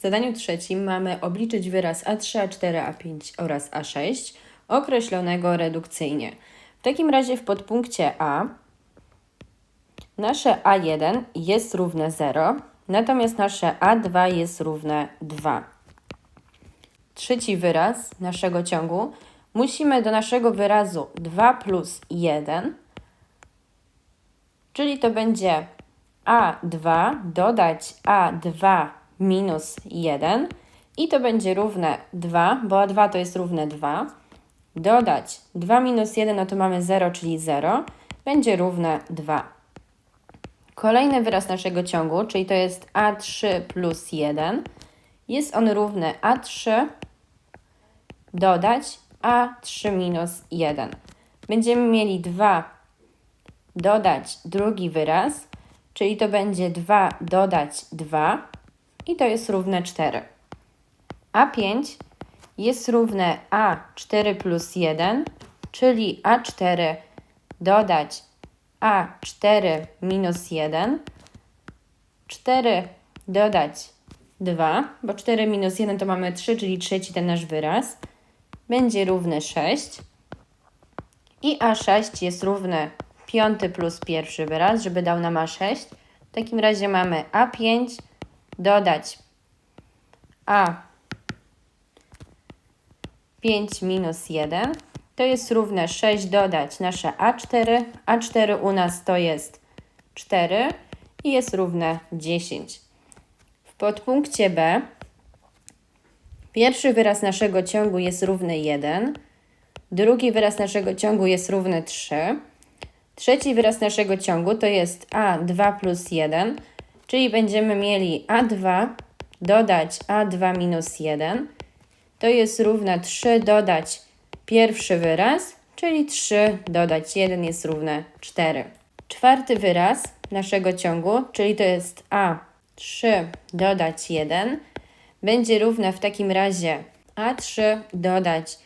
W zadaniu trzecim mamy obliczyć wyraz A3, A4, A5 oraz A6 określonego redukcyjnie. W takim razie w podpunkcie A nasze A1 jest równe 0, natomiast nasze A2 jest równe 2. Trzeci wyraz naszego ciągu musimy do naszego wyrazu 2 plus 1, czyli to będzie A2 dodać A2 minus 1 i to będzie równe 2, bo A2 to jest równe 2. Dodać 2 minus 1, no to mamy 0, czyli 0, będzie równe 2. Kolejny wyraz naszego ciągu, czyli to jest A3 plus 1, jest on równy A3 dodać A3 minus 1. Będziemy mieli 2 dodać drugi wyraz, czyli to będzie 2 dodać 2 i to jest równe 4. A5 jest równe A4 plus 1, czyli A4 dodać A4 minus 1, 4 dodać 2, bo 4 minus 1 to mamy 3, czyli trzeci ten nasz wyraz, będzie równy 6. I A6 jest równe piąty plus pierwszy wyraz, żeby dał nam A6. W takim razie mamy A5 dodać A5 minus 1. To jest równe 6 dodać nasze A4. A4 u nas to jest 4 i jest równe 10. W podpunkcie B pierwszy wyraz naszego ciągu jest równy 1. Drugi wyraz naszego ciągu jest równy 3. Trzeci wyraz naszego ciągu to jest A2 plus 1, czyli będziemy mieli A2 dodać A2 minus 1. To jest równe 3 dodać pierwszy wyraz, czyli 3 dodać 1 jest równe 4. Czwarty wyraz naszego ciągu, czyli to jest A3 dodać 1, będzie równe w takim razie A3 dodać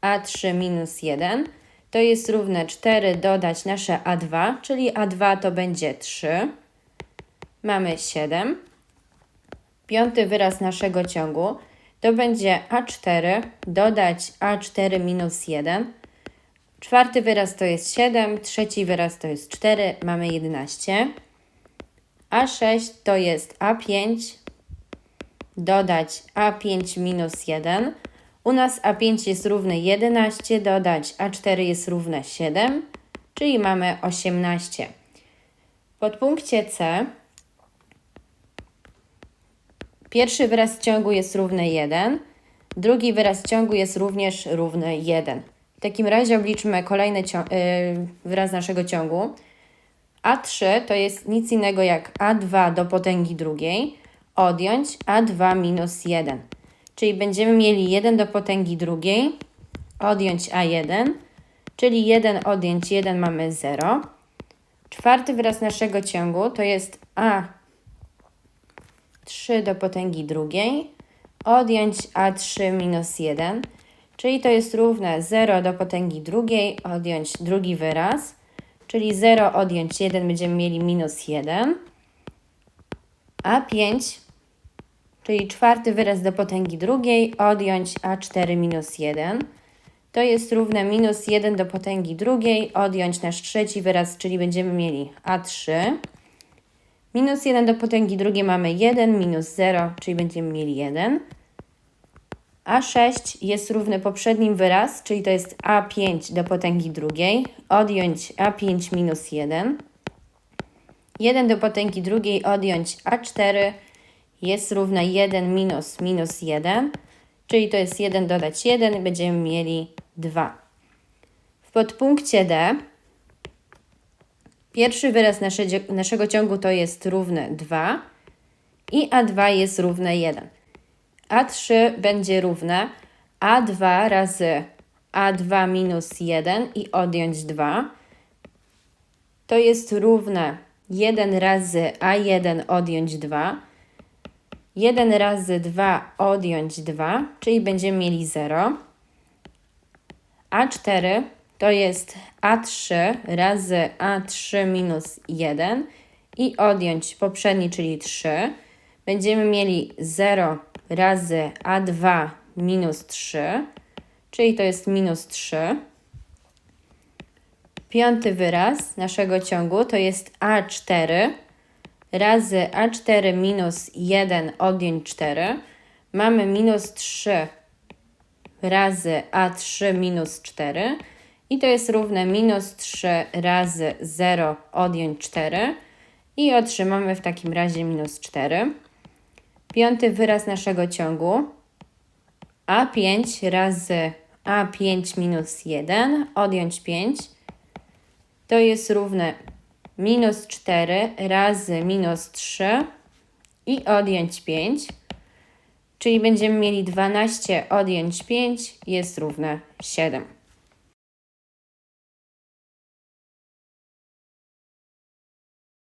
A3 minus 1 to jest równe 4 dodać nasze A2, czyli A2 to będzie 3. Mamy 7. Piąty wyraz naszego ciągu to będzie A4 dodać A4 minus 1. Czwarty wyraz to jest 7, trzeci wyraz to jest 4, mamy 11. A6 to jest A5 dodać A5 minus 1. U nas A5 jest równe 11, dodać A4 jest równe 7, czyli mamy 18. W podpunkcie C pierwszy wyraz ciągu jest równy 1, drugi wyraz ciągu jest również równy 1. W takim razie obliczmy kolejny yy, wyraz naszego ciągu. A3 to jest nic innego jak A2 do potęgi drugiej, odjąć A2 minus 1 czyli będziemy mieli 1 do potęgi drugiej, odjąć a1, czyli 1 odjąć 1 mamy 0. Czwarty wyraz naszego ciągu to jest a3 do potęgi drugiej, odjąć a3 minus 1, czyli to jest równe 0 do potęgi drugiej, odjąć drugi wyraz, czyli 0 odjąć 1 będziemy mieli minus 1, a5 czyli czwarty wyraz do potęgi drugiej, odjąć a4 minus 1. To jest równe minus 1 do potęgi drugiej, odjąć nasz trzeci wyraz, czyli będziemy mieli a3. Minus 1 do potęgi drugiej mamy 1, minus 0, czyli będziemy mieli 1. A6 jest równy poprzednim wyraz, czyli to jest A5 do potęgi drugiej, odjąć A5 minus 1. 1 do potęgi drugiej, odjąć A4 jest równa 1 minus minus 1, czyli to jest 1 dodać 1 i będziemy mieli 2. W podpunkcie D pierwszy wyraz nasze, naszego ciągu to jest równe 2 i A2 jest równe 1. A3 będzie równe A2 razy A2 minus 1 i odjąć 2. To jest równe 1 razy A1 odjąć 2 1 razy 2 odjąć 2, czyli będziemy mieli 0. A4 to jest A3 razy A3 minus 1 i odjąć poprzedni, czyli 3. Będziemy mieli 0 razy A2 minus 3, czyli to jest minus 3. Piąty wyraz naszego ciągu to jest A4 razy A4 minus 1 odjąć 4. Mamy minus 3 razy A3 minus 4 i to jest równe minus 3 razy 0 odjąć 4 i otrzymamy w takim razie minus 4. Piąty wyraz naszego ciągu A5 razy A5 minus 1 odjąć 5 to jest równe minus 4 razy minus 3 i odjąć 5, czyli będziemy mieli 12 odjąć 5 jest równe 7.